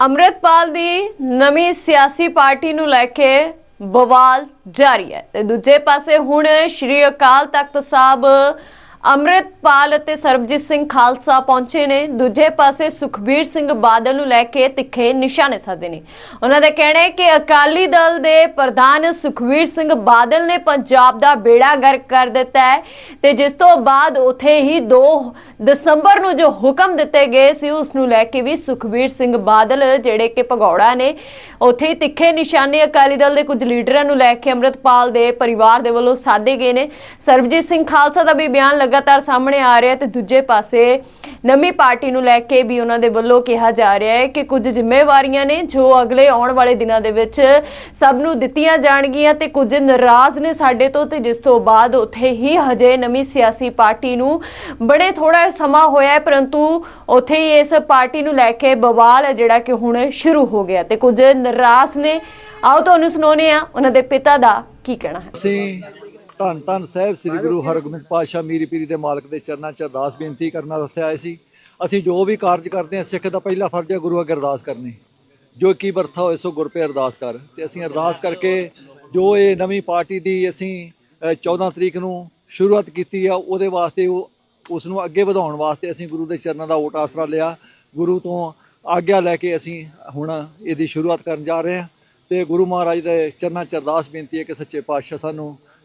ਅੰਮ੍ਰਿਤਪਾਲ ਦੀ ਨਵੀਂ ਸਿਆਸੀ ਪਾਰਟੀ ਨੂੰ ਲੈ ਕੇ ਬਵਾਲ ਜਾਰੀ ਹੈ। ਤੇ ਦੂਜੇ ਪਾਸੇ ਹੁਣ ਸ਼੍ਰੀ ਅਕਾਲ ਤਖਤ ਸਾਹਿਬ ਅੰਮ੍ਰਿਤਪਾਲ ਅਤੇ ਸਰਬਜੀਤ ਸਿੰਘ ਖਾਲਸਾ ਪਹੁੰਚੇ ਨੇ। ਦੂਜੇ ਪਾਸੇ ਸੁਖਬੀਰ ਸਿੰਘ ਬਾਦਲ ਨੂੰ ਲੈ ਕੇ ਤਿੱਖੇ ਨਿਸ਼ਾਨੇ ਸਾਧੇ ਨੇ। ਉਹਨਾਂ ਦਾ ਕਹਿਣਾ ਹੈ ਕਿ ਅਕਾਲੀ ਦਲ ਦੇ ਪ੍ਰਧਾਨ ਸੁਖਬੀਰ ਸਿੰਘ ਬਾਦਲ ਨੇ ਪੰਜਾਬ ਦਾ ਬੇੜਾ ਗਰਕ ਕਰ ਦਿੱਤਾ ਹੈ ਤੇ ਜਿਸ ਤੋਂ ਬਾਅਦ ਉਥੇ ਹੀ 2 ਦਸੰਬਰ ਨੂੰ ਜੋ ਹੁਕਮ ਦਿੱਤੇ ਗਏ ਸੀ, ਉਸ ਨੂੰ ਲੈ ਕੇ ਵੀ ਸੁਖਬੀਰ ਸਿੰਘ ਬਾਦਲ ਜਿਹੜੇ ਕਿ ਭਗੌੜਾ ਨੇ, ਉਥੇ ਹੀ ਤਿੱਖੇ ਨਿਸ਼ਾਨੇ ਅਕਾਲੀ ਦਲ ਦੇ ਕੁਝ ਲੀਡਰਾਂ ਨੂੰ ਲੈ ਕੇ ਅੰਮ੍ਰਿਤਪਾਲ ਦੇ ਪਰਿਵਾਰ ਦੇ ਵੱਲੋਂ ਸਾਧੇ ਗਏ ਨੇ। ਸਰਬਜੀਤ ਸਿੰਘ ਖਾਲਸਾ ਦਾ ਵੀ ਬਿਆਨ ਲਗਾਤਾਰ ਸਾਹਮਣੇ ਆ ਰਿਹਾ ਤੇ ਦੂਜੇ ਪਾਸੇ ਨਵੀਂ ਪਾਰਟੀ ਨੂੰ ਲੈ ਕੇ ਵੀ ਉਹਨਾਂ ਦੇ ਵੱਲੋਂ ਕਿਹਾ ਜਾ ਰਿਹਾ ਹੈ ਕਿ ਕੁਝ ਜ਼ਿੰਮੇਵਾਰੀਆਂ ਨੇ ਜੋ ਅਗਲੇ ਆਉਣ ਵਾਲੇ ਦਿਨਾਂ ਦੇ ਵਿੱਚ ਸਭ ਨੂੰ ਦਿੱਤੀਆਂ ਜਾਣਗੀਆਂ ਤੇ ਕੁਝ ਨਾਰਾਜ਼ ਨੇ ਸਾਡੇ ਤੋਂ ਤੇ ਜਿਸ ਤੋਂ ਬਾਅਦ ਉੱਥੇ ਹੀ ਹਜੇ ਨਵੀਂ ਸਿਆਸੀ ਪਾਰਟੀ ਨੂੰ ਬੜੇ ਥੋੜਾ ਸਮਾਂ ਹੋਇਆ ਹੈ, ਪਰੰਤੂ ਉੱਥੇ ਹੀ ਇਸ ਪਾਰਟੀ ਨੂੰ ਲੈ ਕੇ ਬਵਾਲ ਹੈ ਜਿਹੜਾ ਕਿ ਹੁਣ ਸ਼ੁਰੂ ਹੋ ਗਿਆ ਤੇ ਕੁਝ ਨਾਰਾਜ਼ ਨੇ। ਆਓ ਤੁਹਾਨੂੰ ਸੁਣਾਉਂਦੇ ਆ ਉਹਨਾਂ ਦੇ ਪਿਤਾ ਦਾ ਕੀ ਕਹਿਣਾ ਹੈ। ਅਸੀਂ ਧੰਨ ਧੰਨ ਸਾਹਿਬ ਸ੍ਰੀ ਗੁਰੂ ਹਰਗੋਬਿੰਦ ਪਾਤਸ਼ਾਹ ਮੀਰੀ ਪੀਰੀ ਦੇ ਮਾਲਕ ਦੇ ਚਰਨਾਂ 'ਚ ਅਰਦਾਸ ਬੇਨਤੀ ਕਰਨ ਵਾਸਤੇ ਆਏ ਸੀ। ਅਸੀਂ ਜੋ ਵੀ ਕਾਰਜ ਕਰਦੇ ਹਾਂ ਸਿੱਖ ਦਾ ਪਹਿਲਾ ਫਰਜ਼ ਹੈ ਗੁਰੂ ਅੱਗੇ ਅਰਦਾਸ ਕਰਨੀ। ਜੋ ਕੀ ਵਰਥਾ ਹੋਏ ਸੋ ਗੁਰ ਪੇ ਅਰਦਾਸ ਕਰ। ਤੇ ਅਸੀਂ ਅਰਦਾਸ ਕਰਕੇ ਜੋ ਇਹ ਨਵੀਂ ਪਾਰਟੀ ਦੀ ਅਸੀਂ ਅ, 14 ਤਰੀਕ ਨੂੰ ਸ਼ੁਰੂਆਤ ਕੀਤੀ ਆ ਉਹਦੇ ਵਾਸਤੇ ਉਹ ਉਸ ਨੂੰ ਅੱਗੇ ਵਧਾਉਣ ਵਾਸਤੇ ਅਸੀਂ ਗੁਰੂ ਦੇ ਚਰਨਾਂ ਦਾ ਓਟ ਆਸਰਾ ਲਿਆ। ਗੁਰੂ ਤੋਂ ਆਗਿਆ ਲੈ ਕੇ ਅਸੀਂ ਹੁਣ ਇਹਦੀ ਸ਼ੁਰੂਆਤ ਕਰਨ ਜਾ ਰਹੇ ਹਾਂ। ਤੇ ਗੁਰੂ ਮਹਾਰਾਜ ਦੇ ਚਰਨਾਂ 'ਚ ਅਰਦਾਸ ਬੇਨਤੀ ਹੈ ਕਿ ਸੱਚੇ ਪਾਤਸ਼ਾਹ ਸਾਨੂੰ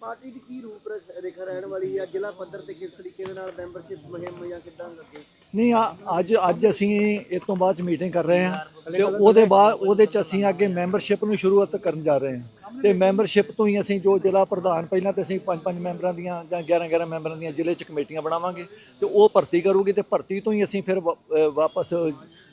ਪਾਰਟੀ ਦੀ ਕੀ ਰੂਪ ਰੇਖ- ਰਹਿਣ ਵਾਲੀ ਹੈ? ਜ਼ਿਲ੍ਹਾ ਪੱਧਰ ਤੇ ਕਿਸ ਤਰੀਕੇ ਦੇ ਨਾਲ ਮੈਂਬਰਸ਼ਿਪ ਮੁਹਿੰਮ ਜਾਂ ਕਿੱਦਾਂ ਲੱਗੇ? ਨਹੀਂ ਆ- ਅੱਜ ਅੱਜ ਅਸੀਂ ਇਸ ਤੋਂ ਬਾਅਦ ਮੀਟਿੰਗ ਕਰ ਰਹੇ ਹਾਂ ਤੇ ਉਹਦੇ ਬਾਅਦ ਉਹਦੇ ਚ ਅਸੀਂ ਅੱਗੇ ਮੈਂਬਰਸ਼ਿਪ ਨੂੰ ਸ਼ੁਰੂਆਤ ਕਰਨ ਜਾ ਰਹੇ ਹਾਂ। ਤੇ ਮੈਂਬਰਸ਼ਿਪ ਤੋਂ ਹੀ ਅਸੀਂ ਜੋ ਜ਼ਿਲ੍ਹਾ ਪ੍ਰਧਾਨ ਪਹਿਲਾਂ ਤੇ ਅਸੀਂ ਪੰਜ ਪੰਜ ਮੈਂਬਰਾਂ ਦੀਆਂ ਜਾਂ 11 11 ਮੈਂਬਰਾਂ ਦੀਆਂ ਜ਼ਿਲ੍ਹੇ ਚ ਕਮੇਟੀਆਂ ਬਣਾਵਾਂਗੇ ਤੇ ਉਹ ਭਰਤੀ ਕਰੂਗੀ ਤੇ ਭਰਤੀ ਤੋਂ ਹੀ ਅਸੀਂ ਫਿਰ ਵਾ- ਵਾਪਸ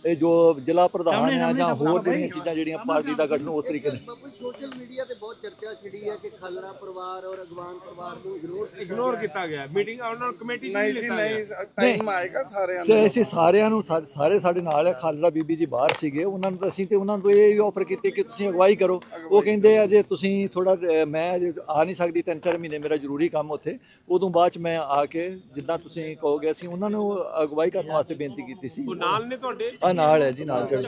ਇਹ ਜੋ ਜ਼ਿਲ੍ਹਾ ਪ੍ਰਧਾਨ ਆ ਜਾਂ ਹੋਰ ਜਿਹੜੀਆਂ ਚੀਜ਼ਾਂ ਜਿਹੜੀਆਂ ਪਾਰਟੀ ਦਾ ਗਠਨ ਉਸ ਤਰੀਕੇ ਨਾਲ ਸੋਸ਼ਲ ਮੀਡੀਆ ਤੇ ਬਹੁਤ ਚਰਚਾ ਛਿੜੀ ਹੈ ਕਿ ਖਾਲੜਾ ਪਰਿਵਾਰ ਔਰ ਅਗਵਾਨ ਪਰਿਵਾਰ ਨੂੰ ਇਗਨੋਰ ਇਗਨੋਰ ਕੀਤਾ ਗਿਆ। ਮੀਟਿੰਗ ਉਹਨਾਂ ਨੂੰ ਕਮੇਟੀ ਚ ਨਹੀਂ ਲਿੱਤਾ ਗਿਆ। ਟਾਈਮ ਆਏਗਾ ਸਾਰਿਆਂ ਸੇ ਅਸੀਂ ਸਾਰਿਆਂ ਨੂੰ ਸਾਰੇ ਸਾਡੇ ਨਾਲ ਹੈ ਖਾਲੜਾ ਬੀਬੀ ਜੀ ਬਾਹਰ ਸੀਗੇ ਉਹਨਾਂ ਨੂੰ ਤਾਂ ਅਸੀਂ ਤੇ ਉਹਨਾਂ ਨੂੰ ਇਹ ਆਫਰ ਕੀਤੀ ਕਿ ਤੁਸੀਂ ਅਗਵਾਈ ਕਰੋ। ਉਹ ਕਹਿੰਦੇ ਆ ਜੇ ਤੁਸੀਂ ਥੋੜਾ ਮੈਂ ਆ ਨਹੀਂ ਸਕਦੀ ਤਿੰਨ ਚਾਰ ਮਹੀਨੇ ਮੇਰਾ ਜ਼ਰੂਰੀ ਕੰਮ ਉੱਥੇ। ਉਦੋਂ ਬਾਅਦ ਚ ਮੈਂ ਆ ਕੇ ਜਿੱਦਾਂ ਤੁਸੀਂ ਕਹੋਗੇ ਅਸੀਂ ਉਹਨਾਂ ਨੂੰ ਅਗਵਾਈ ਕਰਨ ਵਾਸਤੇ ਬੇਨਤੀ ਕੀਤੀ ਸੀ। ਉਹ ਨਾਲ ਨੇ ਤੁਹਾਡੇ? ਨਾਲ ਹੈ ਜੀ ਨਾਲ ਚੜ੍ਹ